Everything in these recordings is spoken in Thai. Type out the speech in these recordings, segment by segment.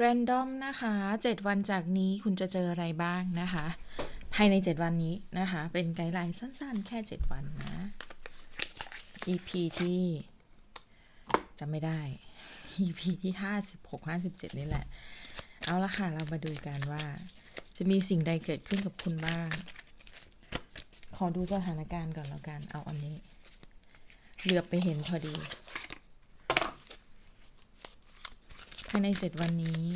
แรนดอมนะคะ 7 วันจากนี้คุณจะเจออะไรบ้างนะคะ ภายใน 7 วันนี้นะคะ เป็นไกด์ไลน์สั้นๆ แค่ 7 วันนะ EP ที่จำไม่ได้ EP ที่ 56 57 นี่แหละ เอาละค่ะ เรามาดูกันว่า จะมีสิ่งใดเกิดขึ้นกับคุณบ้าง ขอดูสถานการณ์ก่อนแล้วกัน เอาอันนี้ เหลือบไปเห็นพอดี ภายในเจ็ดวันนี้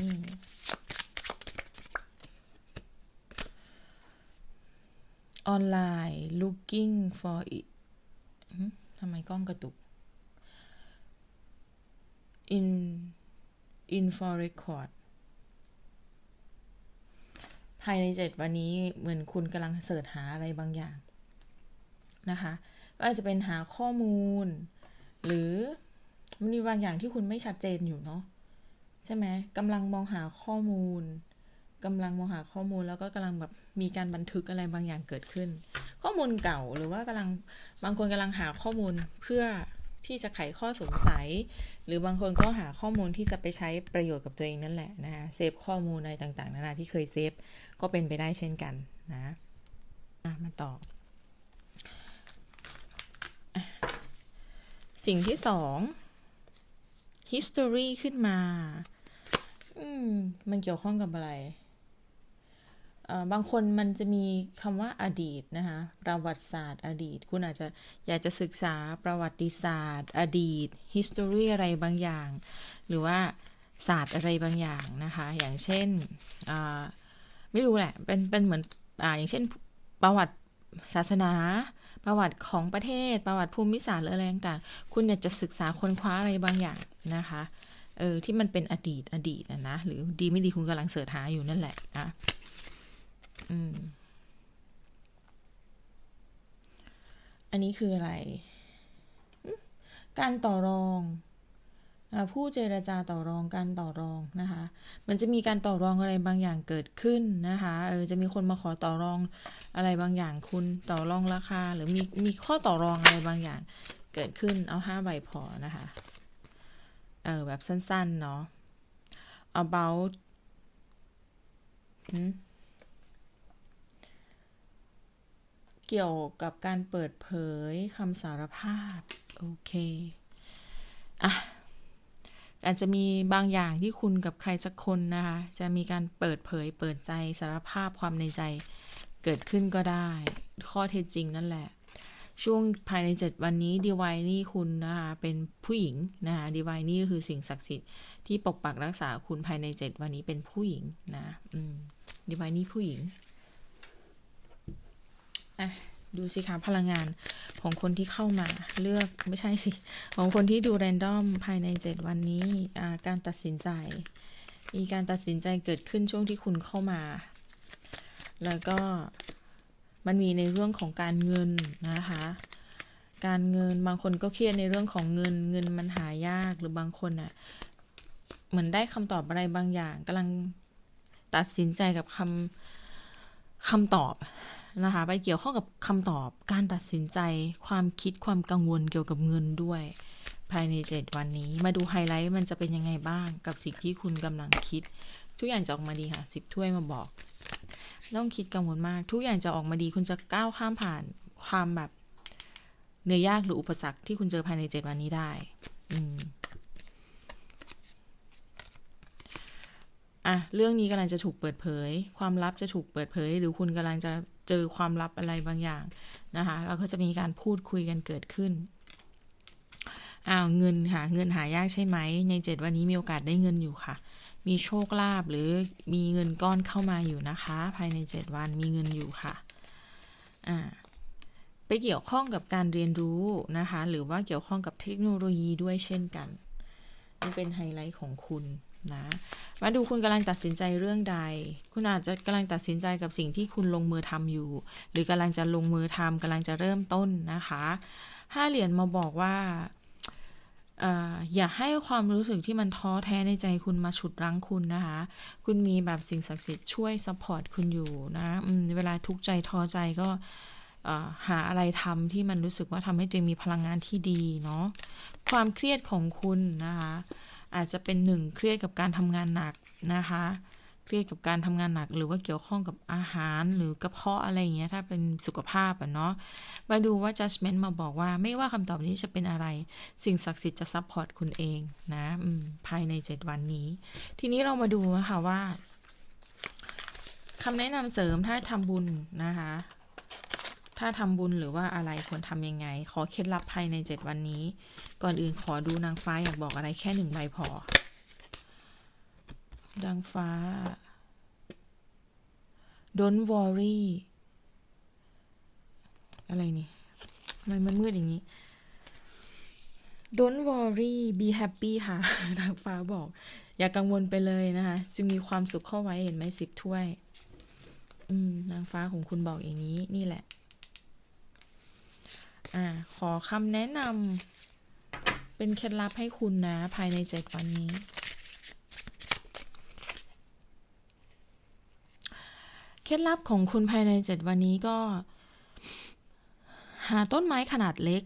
ออนไลน์ looking for it ทำไมกล้องกระตุก in in for record ภายในเจ็ดวันนี้เหมือนคุณกำลังเสิร์ชหาอะไรบางอย่างนะคะว่าจะเป็นหาข้อมูล หรือมันมีบางอย่างที่คุณไม่ชัดเจนอยู่เนาะ ใช่ไหมกำลังมองหาข้อมูลกำลังมองหาข้อมูลแล้วก็กำลังแบบมีการบันทึกอะไรบางอย่างเกิดขึ้น ข้อมูลเก่าหรือว่ากำลังบางคนกำลังหาข้อมูลเพื่อที่จะไขข้อสงสัย หรือบางคนก็หาข้อมูลที่จะไปใช้ประโยชน์กับตัวเองนั่นแหละนะคะเซฟข้อมูลอะไรต่างๆนานาที่เคยเซฟก็เป็นไปได้เช่นกันนะมาต่อ สิ่งที่สอง history ขึ้นมา อืม มันเกี่ยวข้องกับอะไรบางคนมันจะมีคำว่าอดีตนะคะประวัติศาสตร์อดีต คุณอาจจะอยากจะศึกษาประวัติศาสตร์ อดีต history อะไรบางอย่าง หรือว่าศาสตร์อะไรบางอย่างนะคะ อย่างเช่นไม่รู้แหละ เป็นเป็นเหมือนออย่างเช่นประวัติศาสนา ประวัติของประเทศ ประวัติภูมิศาสตร์หรืออะไรต่างๆคุณอยากจะศึกษาค้นคว้าอะไรบางอย่างนะคะ เออที่มันเป็นอดีตอดีตนะนะหรือดีไม่ดีคุณกำลังเสิร์ชหาอยู่นั่นแหละนะอืม อันนี้คืออะไร การต่อรองอผู้เจรจาต่อรองการต่อรองนะคะ มันจะมีการต่อรองอะไรบางอย่างเกิดขึ้นนะคะเออจะมีคนมาขอต่อรองอะไรบางอย่างคุณต่อรองราคา หรือมีมีข้อต่อรองอะไรบางอย่างเกิดขึ้นเอาห้าใบพอนะคะ เออ แบบสั้นๆ เนาะ about เกี่ยวกับการเปิดเผยคำสารภาพ โอเค อะ อาจจะมีบางอย่างที่คุณกับใครสักคนนะคะ จะมีการเปิดเผยเปิดใจสารภาพความในใจเกิดขึ้นก็ได้ ข้อเท็จจริงนั่นแหละ ช่วงภายในเจ็ดวันนี้ดีวายนี่คุณนะคะเป็นผู้หญิงนะคะดีวายนี่ก็คือสิ่งศักดิ์สิทธิ์ที่ปกปักรักษาคุณภายในเจ็ดวันนี้เป็นผู้หญิงนะอืมดีวายนี่ผู้หญิงอะดูสิคะพลังงานของคนที่เข้ามาเลือกไม่ใช่สิ ของคนที่ดูแรนดอมภายในเจ็ดวันนี้การตัดสินใจ มีการตัดสินใจเกิดขึ้นช่วงที่คุณเข้ามา แล้วก็ มันมีในเรื่องของการเงินนะคะ การเงินบางคนก็เครียดในเรื่องของเงิน เงินมันหายากหรือบางคนอะ่ะ เหมือนได้คำตอบอะไรบางอย่างกำลังตัดสินใจกับคำคำตอบนะคะ ไปเกี่ยวข้องกับคำตอบ การตัดสินใจ ความคิดความกังวลเกี่ยวกับเงินด้วยภายในเจ็ดวันนี้ มาดูไฮไลท์มันจะเป็นยังไงบ้างกับสิ่งที่คุณกำลังคิด ทุกอย่างจะออกมาดีค่ะสิบถ้วยมาบอกต้องคิดกังวลมาก ทุกอย่างจะออกมาดีคุณจะก้าวข้ามผ่านความแบบเหนื่อยยากหรืออุปสรรคที่คุณเจอภายในเจ็ดวันนี้ได้ อืมอะเรื่องนี้กำลังจะถูกเปิดเผย ความลับจะถูกเปิดเผย หรือคุณกำลังจะเจอความลับอะไรบางอย่างนะคะเราก็จะมีการพูดคุยกันเกิดขึ้นอ้าวเงินค่ะ เงินหายากใช่ไหม ในเจ็ดวันนี้มีโอกาสได้เงินอยู่ค่ะ มีโชคลาภหรือมีเงินก้อนเข้ามาอยู่นะคะ ภายในเจ็ดวันมีเงินอยู่ค่ะอ่าไปเกี่ยวข้องกับการเรียนรู้นะคะ หรือว่าเกี่ยวข้องกับเทคโนโลยีด้วยเช่นกันนี่เป็นไฮไลท์ของคุณนะมาดูคุณกำลังตัดสินใจเรื่องใด คุณอาจจะกำลังตัดสินใจกับสิ่งที่คุณลงมือทำอยู่ หรือกำลังจะลงมือทำกำลังจะเริ่มต้นนะคะห้าเหรียญมาบอกว่า อย่าให้ความรู้สึกที่มันท้อแท้ในใจคุณมาฉุดรั้งคุณนะคะ คุณมีแบบสิ่งศักดิ์สิทธิ์ช่วยซัพพอร์ตคุณอยู่นะเวลาทุกใจท้อใจก็หาอะไรทำที่มันรู้สึกว่าทำให้ตัวเองมีพลังงานที่ดีเนาะ ความเครียดของคุณนะคะ อาจจะเป็นหนึ่งเครียดกับการทำงานหนักนะคะ เครียดกับการทำงานหนัก หรือว่าเกี่ยวข้องกับอาหารหรือกระเพาะอะไรอย่างเงี้ยถ้าเป็นสุขภาพอะเนาะมาดูว่า judgment มาบอกว่า ไม่ว่าคำตอบนี้จะเป็นอะไร สิ่งศักดิ์สิทธิ์จะซัพพอร์ตคุณเองนะภายใน 7 วันนี้ ทีนี้เรามาดูนะคะว่าคำแนะนำเสริมถ้าทำบุญนะคะ ถ้าทำบุญหรือว่าอะไรควรทำยังไง ขอเคล็ดลับภายใน 7 วันนี้ ก่อนอื่นขอดูนางฟ้าอยากบอกอะไรแค่หนึ่งใบพอ นางฟ้า don't worry อะไรนี่ทำไมมันมืดอย่างนี้ don't worry be happy ค่ะนางฟ้าบอก อย่ากังวลไปเลยนะคะจะมีความสุขเข้าไว้เห็นไหมสิบถ้วย อืมนางฟ้าของคุณบอกอย่างนี้ นี่แหละ อ่า ขอคำแนะนำเป็นเคล็ดลับให้คุณนะ ภายในเจ็ดวันนี้ เค ล็ดลับของคุณภายในเจ็ดวันนี้ก็ หาต้นไม้ขนาดเล็ก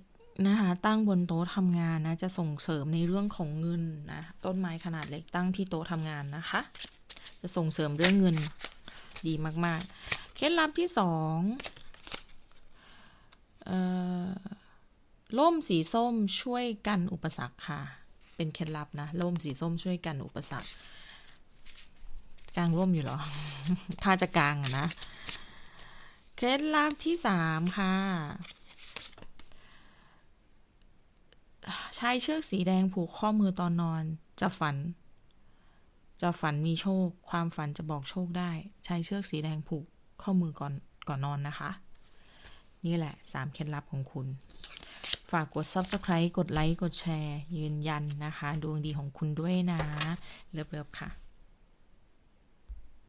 นะคะ ตั้งบนโต๊ะทำงานนะ จะส่งเสริมในเรื่องของเงินนะต้นไม้ขนาดเล็กตั้งที่โต๊ะทำงานนะคะ จะส่งเสริมเรื่องเงินดีมากๆ เคล็ดลับที่สองเอ่อร่มสีส้มช่วยกันอุปสรรคค่ะ เป็นเคล็ดลับนะร่มสีส้มช่วยกันอุปสรรค กลางร่มอยู่หรอ ถ้าจะกลางอะนะ เคล็ดลับที่สามค่ะ ใช้เชือกสีแดงผูกข้อมือตอนนอน จะฝัน จะฝันมีโชค ความฝันจะบอกโชคได้ ใช้เชือกสีแดงผูกข้อมือก่อนก่อนนอนนะคะ นี่แหละสามเคล็ดลับของคุณ ฝากกด subscribe กดไลค์ กดแชร์ ยืนยันนะคะ ดวงดีของคุณด้วยนะ เลิฟๆค่ะ